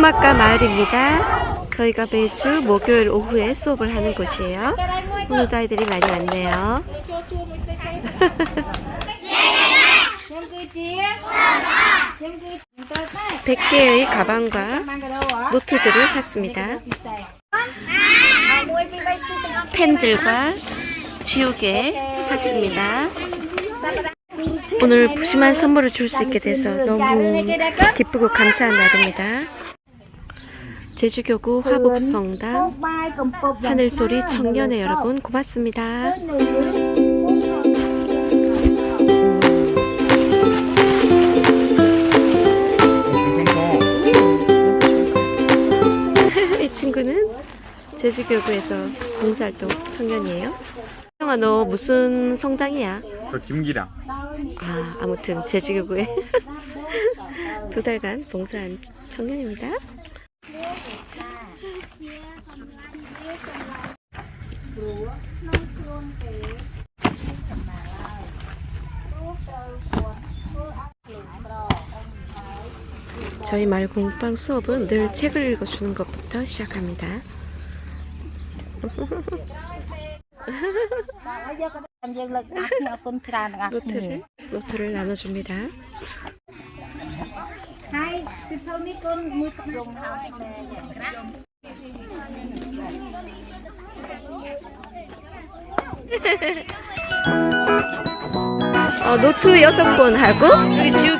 수막가 마을입니다. 저희가 매주 목요일 오후에 수업을 하는 곳이에요. 오늘도 아이들이 많이 왔네요. Em cười chia. Em cười tôi tay. 100개의 가방과? 노트들을 샀습니다. 펜들과 지우개 샀습니다. 오늘 푸짐한 선물을 줄 수 있게 돼서 너무 기쁘고 감사한 날입니다. 제주교구 cục 하늘소리 청년회 여러분 고맙습니다. 이 친구는 제주교구에서 봉사활동 청년이에요. 형아 너 무슨 성당이야? 저 김기량. 아 아무튼 제주교구에 두 달간 봉사한 청년입니다. 저희 말 공방 수업은 늘 책을 읽어주는 것부터 시작합니다. 노트를 노트를 나눠줍니다.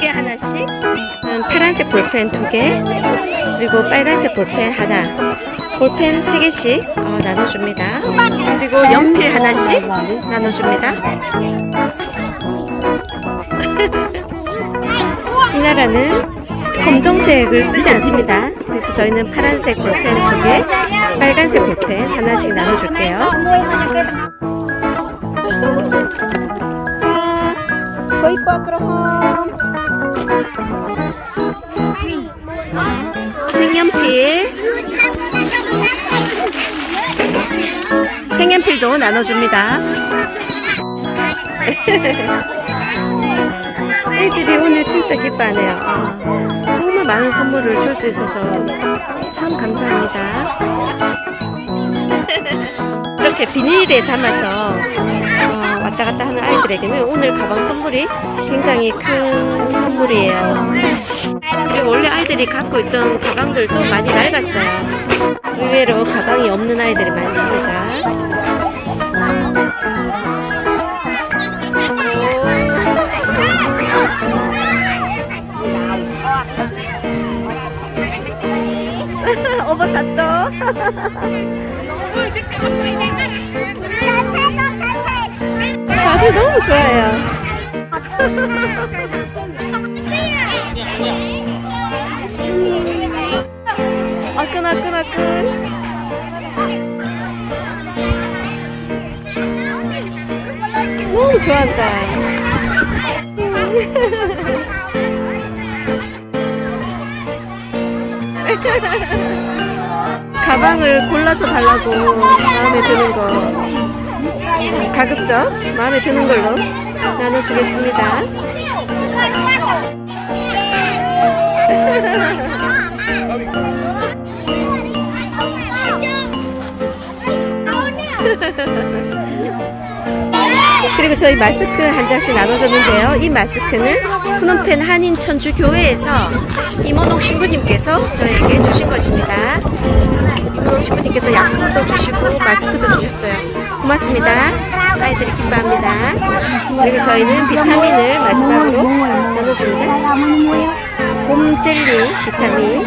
하나씩 음, 파란색 볼펜 두개 그리고 빨간색 볼펜 하나. 볼펜 세 개씩 어, 나눠줍니다. 그리고 연필 하나씩 나눠줍니다. 이 나라는 검정색을 쓰지 않습니다. 그래서 저희는 파란색 볼펜 두 개 빨간색 볼펜 하나씩 나눠줄게요. 자, 거의 빠그럼. 색연필. 색연필도 나눠줍니다 애들이 오늘 진짜 기뻐하네요 아, 정말 많은 선물을 줄 수 있어서 참 감사합니다 이렇게 비닐에 담아서 어, 왔다 갔다 하는 아이들에게는 오늘 가방 선물이 굉장히 큰 선물이에요. 그리고 원래 아이들이 갖고 있던 가방들도 많이 낡았어요. 의외로 가방이 없는 아이들이 많습니다. 오버샀도. 다들 너무 좋아요. 아끈아끈아끈. 너무 좋아한다. 가방을 골라서 달라고 마음에 드는 거 가급적 마음에 드는 걸로 나눠주겠습니다. 그리고 저희 마스크 한 장씩 나눠줬는데요. 이 마스크는 프놈펜 한인 천주 교회에서 이모동 신부님께서 저에게 주신 것입니다. 신부님께서 약품도 주시고 마스크도 주셨어요. 고맙습니다. 아이들이 기뻐합니다. 그리고 저희는 비타민을 마지막으로 나눠줍니다. 봄 젤리 비타민.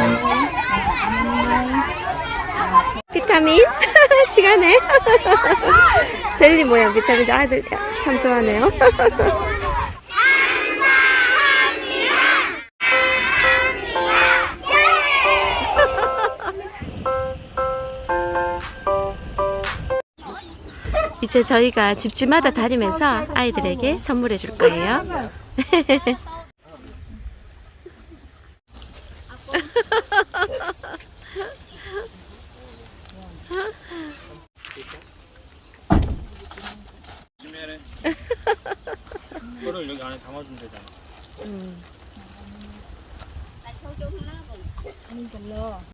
비타민 시간에 젤리 모양 비타민 아이들 참 좋아하네요. 이제 저희가 집집마다 다니면서 아이들에게 선물해 줄 거예요. 이거를 여기 안에 담아주면 되잖아. Ketiru. 저기로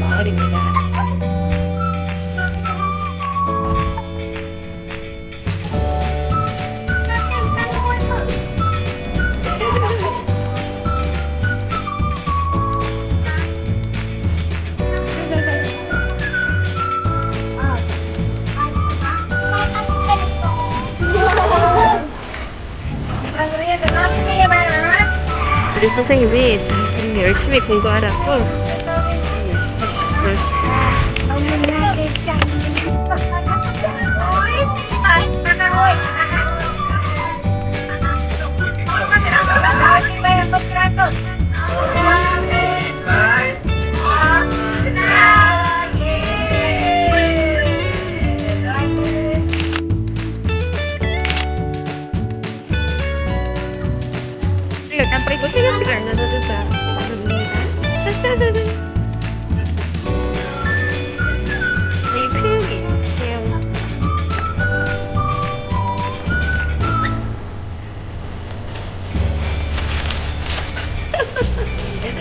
마을입니다. 선생님이 다 열심히 공부하라고 우리가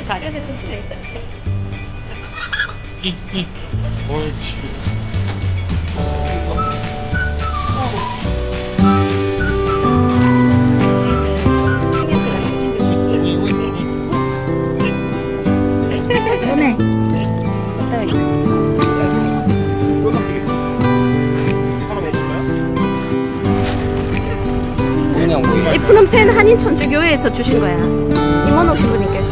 있다. 끼끼 옳지 Nè. 그냥 우리가 이 푸른 펜 한인 천주교회에서 주신 거야. 이모노 신부님께서.